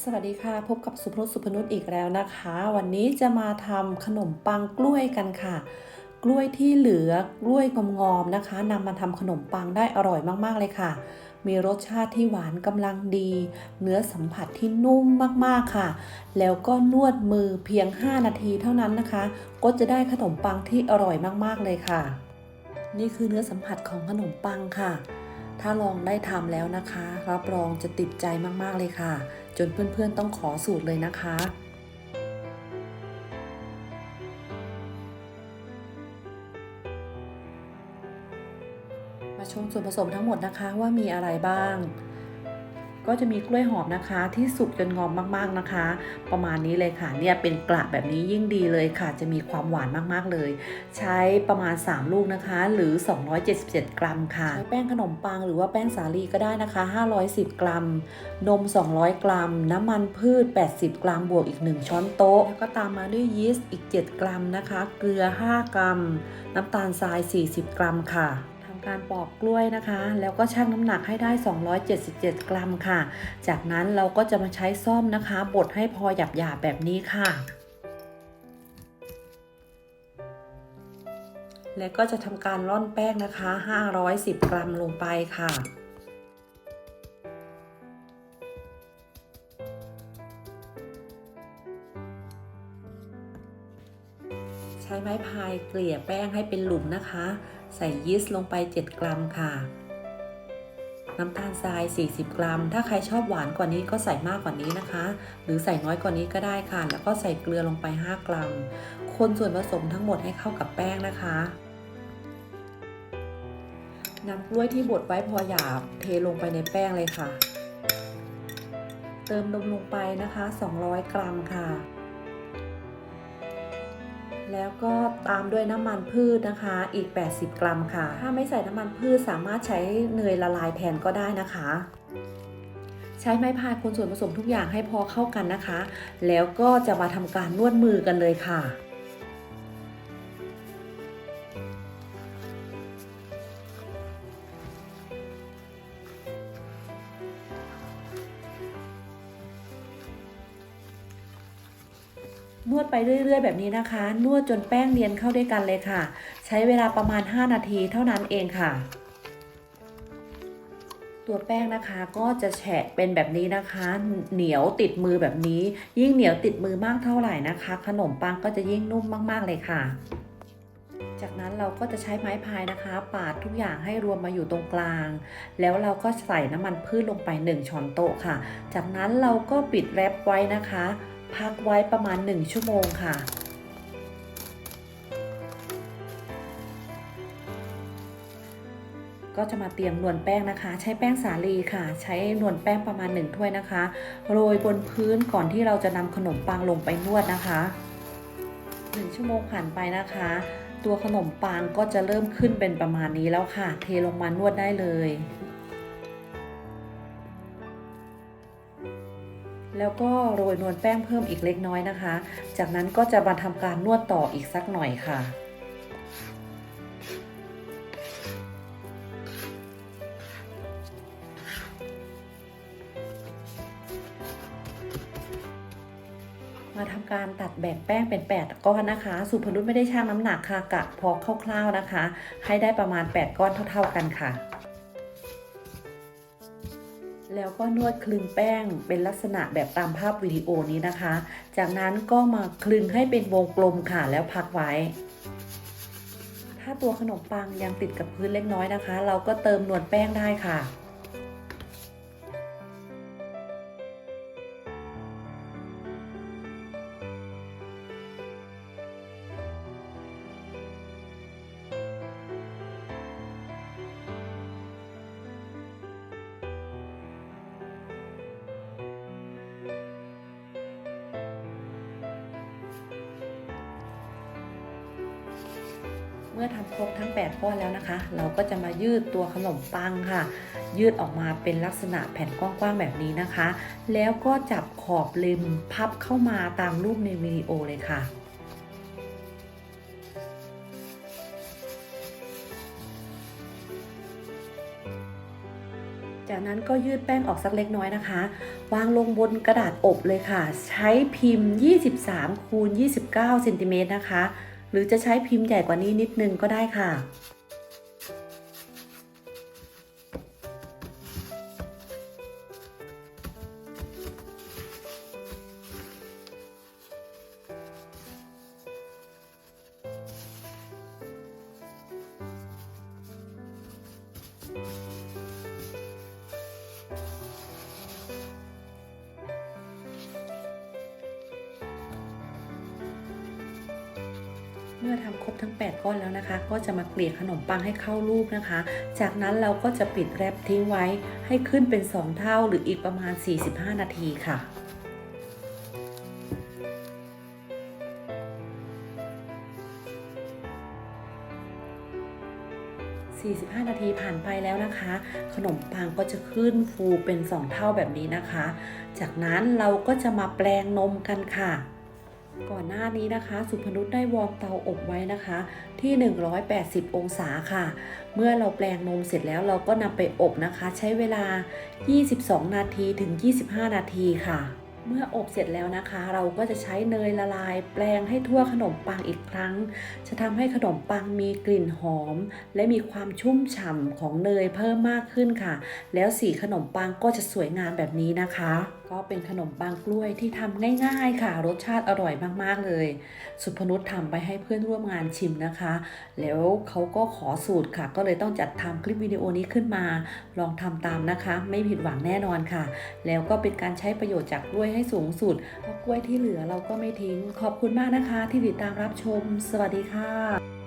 สวัสดีค่ะพบกับสุพนุสุพนุชอีกแล้วนะคะ วันนี้จะมาทำขนมปังกล้วยกันค่ะ กล้วยที่เหลือกล้วยงอมๆนะคะนำมาทำขนมปังได้อร่อยมากๆเลยค่ะ มีรสชาติที่หวานกำลังดี เนื้อสัมผัสที่นุ่มมากๆค่ะ แล้วก็นวดมือเพียง 5 นาทีเท่านั้นนะคะ ก็จะได้ขนมปังที่อร่อยมากๆเลยค่ะ นี่คือเนื้อสัมผัสของขนมปังค่ะ ถ้าลองได้ทำแล้วนะคะ รับรองจะติดใจมากๆเลยค่ะ จนเพื่อนๆต้องขอสูตรเลยนะคะ มาชมส่วนผสมทั้งหมดนะคะว่ามีอะไรบ้าง ก็จะมีกล้วยหอมนะคะ ที่สุกจนงอมมากๆนะคะ ประมาณนี้เลยค่ะเนี่ยเป็นกระแบบนี้ยิ่งดีเลยค่ะ จะมีความหวานมากๆเลย ใช้ประมาณ 3 ลูกนะคะ หรือ 277 กรัมค่ะใช้แป้งขนมปังหรือว่าแป้งสาลีก็ได้นะคะ 510 กรัม นม 200 กรัม น้ำมันพืช 80 กรัมบวกอีก 1 ช้อนโต๊ะ แล้วก็ตามมาด้วยยีสต์อีก 7 กรัมนะคะ เกลือ 5 กรัม น้ำตาลทราย 40 กรัมค่ะ การปอกกล้วยนะคะ แล้วก็ชั่งน้ำหนักให้ได้ 277 กรัมค่ะ จากนั้นเราก็จะมาใช้ซ่อมนะคะ บดให้พอหยาบๆแบบนี้ค่ะ แล้วก็จะทำการร่อนแป้งนะคะ 510 กรัมลงไปค่ะใช้ไม้พายเกลี่ยแป้งให้เป็นหลุมนะคะ ส่ยีสต์ลงไป 7 กรัมค่ะ น้ำตาลทราย 40 กรัม ถ้าใครชอบหวานกว่านี้ก็ใส่มากกว่านี้นะคะ หรือใส่น้อยกว่านี้ก็ได้ค่ะ แล้วก็ใส่เกลือลงไป 5 กรัม คนส่วนผสมทั้งหมดให้เข้ากับแป้งนะคะนำกล้วยที่บดไว้พอหยาบเทลงไปในแป้งเลยค่ะ เติมนมลงไปนะคะ 200 กรัมค่ะ แล้วก็ตามด้วยน้ำมันพืชนะคะ อีก 80 กรัมค่ะ ถ้าไม่ใส่น้ำมันพืชสามารถใช้เนยละลายแทนก็ได้นะคะ ใช้ไม้พายคนส่วนผสมทุกอย่างให้พอเข้ากันนะคะ แล้วก็จะมาทำการนวดมือกันเลยค่ะ นวดไปเรื่อย ๆ แบบนี้นะคะ นวดจนแป้งเนียนเข้าด้วยกันเลยค่ะ ใช้เวลาประมาณ 5 นาทีเท่านั้นเองค่ะ ตัวแป้งนะคะก็จะแฉะเป็นแบบนี้นะคะ เหนียวติดมือแบบนี้ ยิ่งเหนียวติดมือมากเท่าไหร่นะคะ ขนมปังก็จะยิ่งนุ่มมากๆเลยค่ะ จากนั้นเราก็จะใช้ไม้พายนะคะ ปาดทุกอย่างให้รวมมาอยู่ตรงกลาง แล้วเราก็ใส่น้ำมันพืชลงไป 1 ช้อนโต๊ะค่ะ จากนั้นเราก็ปิดแรปไว้นะคะ พักไว้ประมาณ 1 ชั่วโมงค่ะ ก็จะมาเตรียมนวลแป้งนะคะ ใช้แป้งสาลีค่ะ ใช้นวลแป้งประมาณ 1 ถ้วยนะคะ โรยบนพื้นก่อนที่เราจะนำขนมปังลงไปนวดนะคะ 1 ชั่วโมงผ่านไปนะคะ ตัวขนมปังก็จะเริ่มขึ้นเป็นประมาณนี้แล้วค่ะ เทลงมานวดได้เลย แล้วก็โรยนวลแป้งเพิ่มอีกเล็กน้อยนะคะ จากนั้นก็จะมาทำการนวดต่ออีกสักหน่อยค่ะมาทำการตัดแบ่งแป้งเป็น 8 ก้อนนะคะ สุพนุชไม่ได้ชั่งน้ำหนักค่ะกะพอคร่าวๆนะคะ ให้ได้ประมาณ 8 ก้อนเท่า ๆกันค่ะ แล้วก็นวดคลึงแป้งเป็นลักษณะแบบตามภาพวิดีโอนี้นะคะ จากนั้นก็มาคลึงให้เป็นวงกลมค่ะแล้วพักไว้ ถ้าตัวขนมปังยังติดกับพื้นเล็กน้อยนะคะ เราก็เติมนวลแป้งได้ค่ะ เมื่อทำครบทั้ง8ก้อแล้วนะคะ เราก็จะมายืดตัวขนมปังค่ะ ยืดออกมาเป็นลักษณะแผ่นกว้างๆแบบนี้นะคะ แล้วก็จับขอบริมพับเข้ามาตามรูปในวิดีโอเลยค่ะจากนั้นก็ยืดแป้งออกสักเล็กน้อยนะคะ วางลงบนกระดาษอบเลยค่ะ ใช้พิมพ์ 23คูณ29เซนติเมตรนะคะ หรือจะใช้พิมพ์ใหญ่กว่านี้นิดนึงก็ได้ค่ะ เมื่อทำครบทั้ง 8 ก้อนแล้วนะคะ ก็จะมาเกลี่ยขนมปังให้เข้ารูปนะคะ จากนั้นเราก็จะปิดแรปทิ้งไว้ให้ขึ้นเป็น 2 เท่าหรืออีกประมาณ 45 นาทีค่ะ45 นาทีผ่านไปแล้วนะคะ ขนมปังก็จะขึ้นฟูเป็น 2 เท่าแบบนี้นะคะ จากนั้นเราก็จะมาแปลงนมกันค่ะ ก่อนหน้านี้นะคะ สุพนุษได้วอร์มเตาอบไว้นะคะ ที่ 180 องศาค่ะ เมื่อเราแปลงนมเสร็จแล้วเราก็นำไปอบนะคะ ใช้เวลา 22 นาทีถึง 25 นาทีค่ะ เมื่ออบเสร็จแล้วนะคะ เราก็จะใช้เนยละลาย แปลงให้ทั่วขนมปังอีกครั้ง จะทำให้ขนมปังมีกลิ่นหอม และมีความชุ่มฉ่ำของเนยเพิ่มมากขึ้นค่ะ แล้วสีขนมปังก็จะสวยงามแบบนี้นะคะ ก็เป็นขนมปังกล้วยที่ทำง่ายๆค่ะ รสชาติอร่อยมากๆเลย สุพนุษทำไปให้เพื่อนร่วมงานชิมนะคะ แล้วเขาก็ขอสูตรค่ะ ก็เลยต้องจัดทำคลิปวิดีโอนี้ขึ้นมา ลองทำตามนะคะ ไม่ผิดหวังแน่นอนค่ะ แล้วก็เป็นการใช้ประโยชน์จากกล้วยให้สูงสุดเพราะกล้วยที่เหลือเราก็ไม่ทิ้ง ขอบคุณมากนะคะที่ติดตามรับชม สวัสดีค่ะ